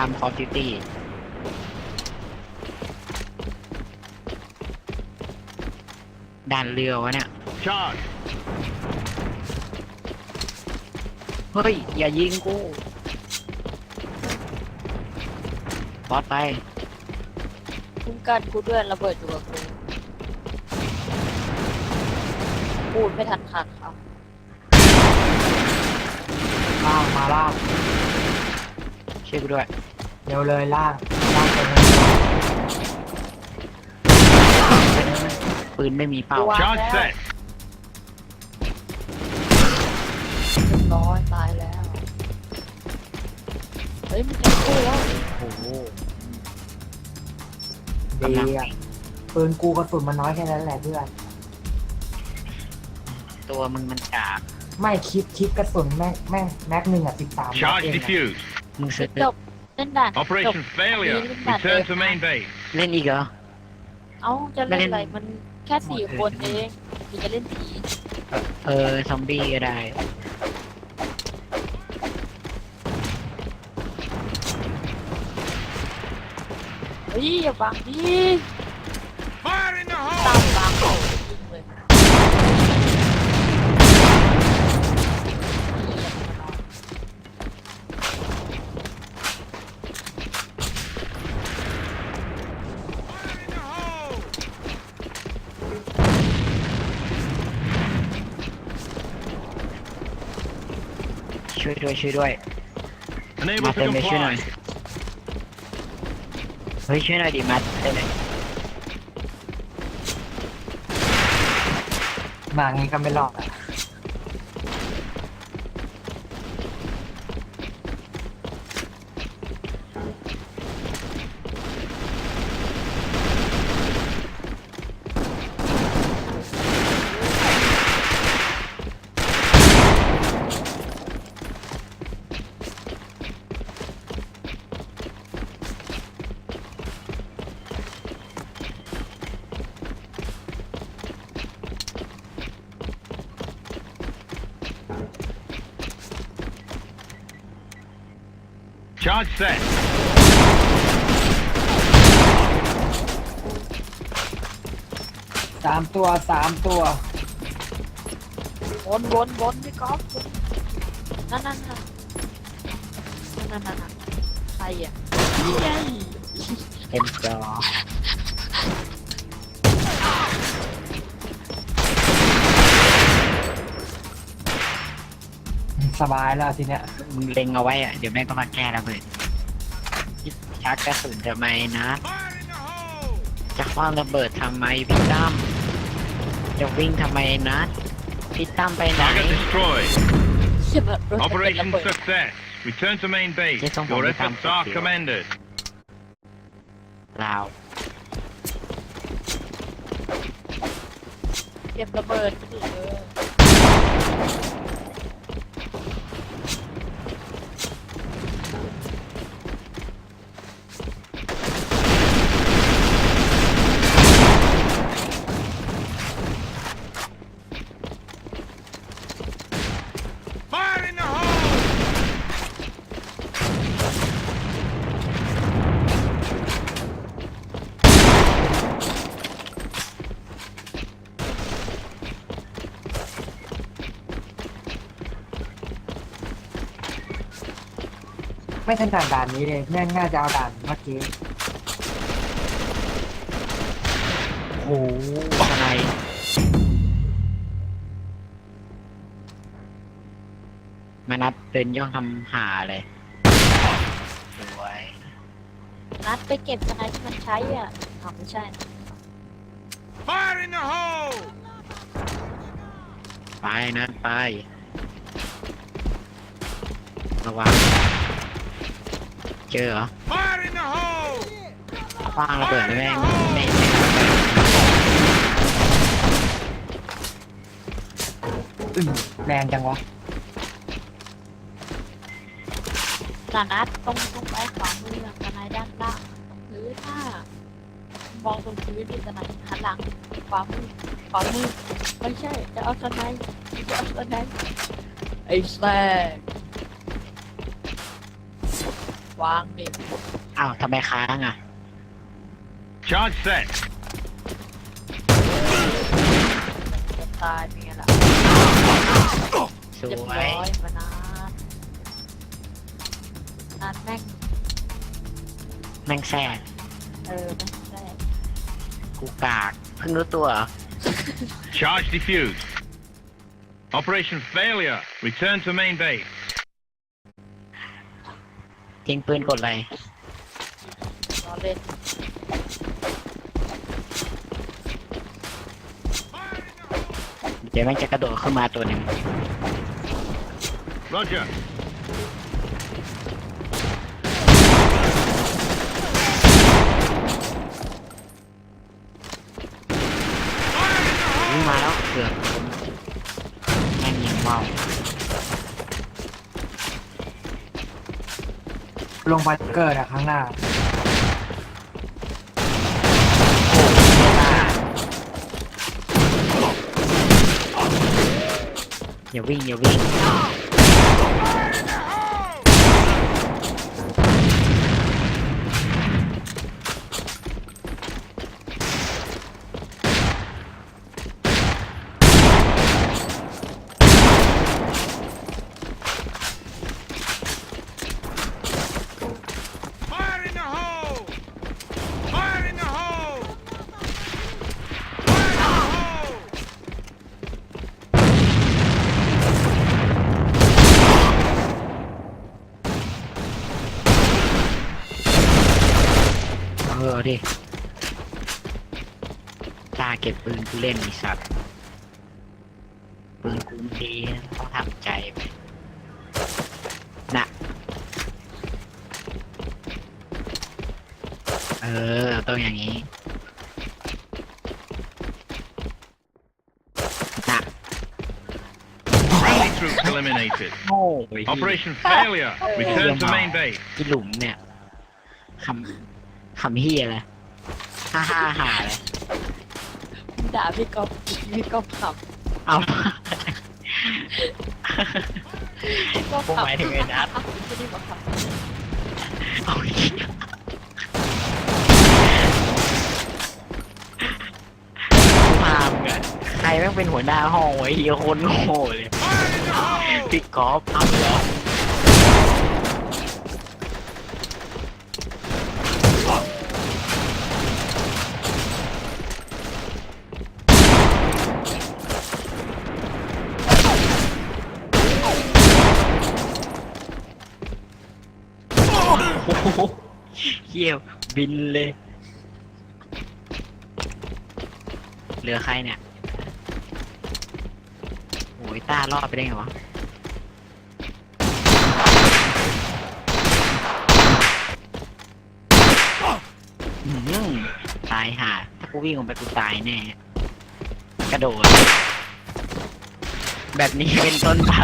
ทำคอฟฟิตี้ด่านเรือวะเนี่ย Charge. เฮ้ย อย่ายิงกูบอสไปคุ้มกันกูด้วยระเบิดอยู่กับกูพูดไม่ทันขาดคล่างมาล่าง ช่วยกูด้วย เร็วเลยล่างล่างไปเลยปืนไม่มีเป้า Charge set. ำเรียบร้อยตายแล้ว เฮ้ยมันจะกู้แล้วโอ้โหดีอะปืนกูกระสุนมันน้อยแค่นั้นแหละเพื่อน ตัวมึงมันกาก ไม่คลิปคลิปกระสุนแม่งแม่งแม็กหนึ่งอะสิบสาม Charge เองอะ defused. มึงซื้อจบเล่นด่าน Operation จบ failure. Return to main base. เล่นอีกเหรอ เอ้าจะไม่เล่นเล่นอะไรมันแค่สี่คนเองมีจะเล่นผีเออ ซอมบี้ก็ได้ เฮ้ยอย่าบังดิ ช่วยด้วยช่วยด้วย Unable มา to เติมเลยช่วยหน่อย comply. เฮ้ยช่วยหน่อยดิมาเติมเลยมางี้ก็ไม่รอดอะ Charge set. สามตัวสามตัววนวนวนพี่ก๊อฟวนนั่นนั่นนั่นนั่นนั่นนั่นใครอะนี่ไงเต็มจอ สบายแล้วทีเนี้ยมึงเล็งเอาไว้อะเดี๋ยวแม่งก็มาแก้ระเบิดชักกระสุนทำไมนะ Fire in the hole. จะคว้างระเบิดทำไมพี่ตั้มจะวิ่งทำไมนะพี่ตั้มไปไหน Target destroyed. เชี่ยแบบรถจะเป็นระ Operation เบิด success. Return to main base. Yes, I'm Your on the efforts camp are here. commended. ลาวเก็บระเบิดก็ดีเออ ไม่ถนัดด่านนี้เลยแม่งน่าจะเอาด่านเมื่อกี้โอ้โหอะไรมานัดเดินย่องทำหาเลยสวยนัดไปเก็บสไนที่มันใช้อะอ๋อไม่ใช่ Fire in the hole. ไปนะไป ระวัง เจอเหรอ Fire in the hole. คว้างระเบิดแล้วแม่งไม่อึ้งแรงจังวะนานัดตรงตรงไปขวามืออะสไนด้านล่างตรงพื้นน่ะมองตรงพื้นดิสไนหันหลังขวามือขวามือไม่ใช่จะเอาสไนจะเอาสไนไอ้แซ่ข วาวางดิอ้าวทำไมค้างอะ Charge set. จะตายเป็นไงล่ะสเรียบวร้ยอยมานานนานแม่งแม่งแซ่บเออแม่งแรกกูกากเพิ่งรู้ตัวเหรอ Charge defused. Operation failure. Return to main base. ทิ้งปืนกดอะไรรอเล่นเดี๋ยวแม่งจะกระโดดขึ้นมาตัวหนึ่ง Roger. วิ่งมาแล้วเกือบคนแม่งยังว่า ลงบัตเกิดอะข้างหน้าอย่าวิ่งอย่าวิ่ง Fire in the hole! Fire in the hole! Fire in the hole! เออเอาดิตาเก็บปืนกูเล่นไอีสัตว์ปืนกูดีต้องทำใจไปน่ะเออต้องอย่างนี้น่ะ Friendly troops eliminated. โง่ไอ้เหี้ย Operation failure. Return to main base. ที่หลุมเนี่ยคำ คำเฮียอะไรฮ่าฮ่าฮ่าเลยด่าพี่ก๊อฟพี่ก๊อฟขับเอาพี่ก๊อฟผมขับหมายถึงไอ้นัทไม่ได้บอกขับเอาเหี้ยพามงอะใครแม่งเป็นหัวหน้าห้องไว้เฮียคนโง่เลย Fire in the hole! พี่กอล์ฟเอาเหรอโอ้โห เฮียวบินเลย เหลือใครเนี่ยโอ้ยต้ารอดไปได้ไงวะ อืมตายห่าถ้ากูวิ่งออกไปกูตายแน่ กระโดด แบบนี้เป็นต้นไป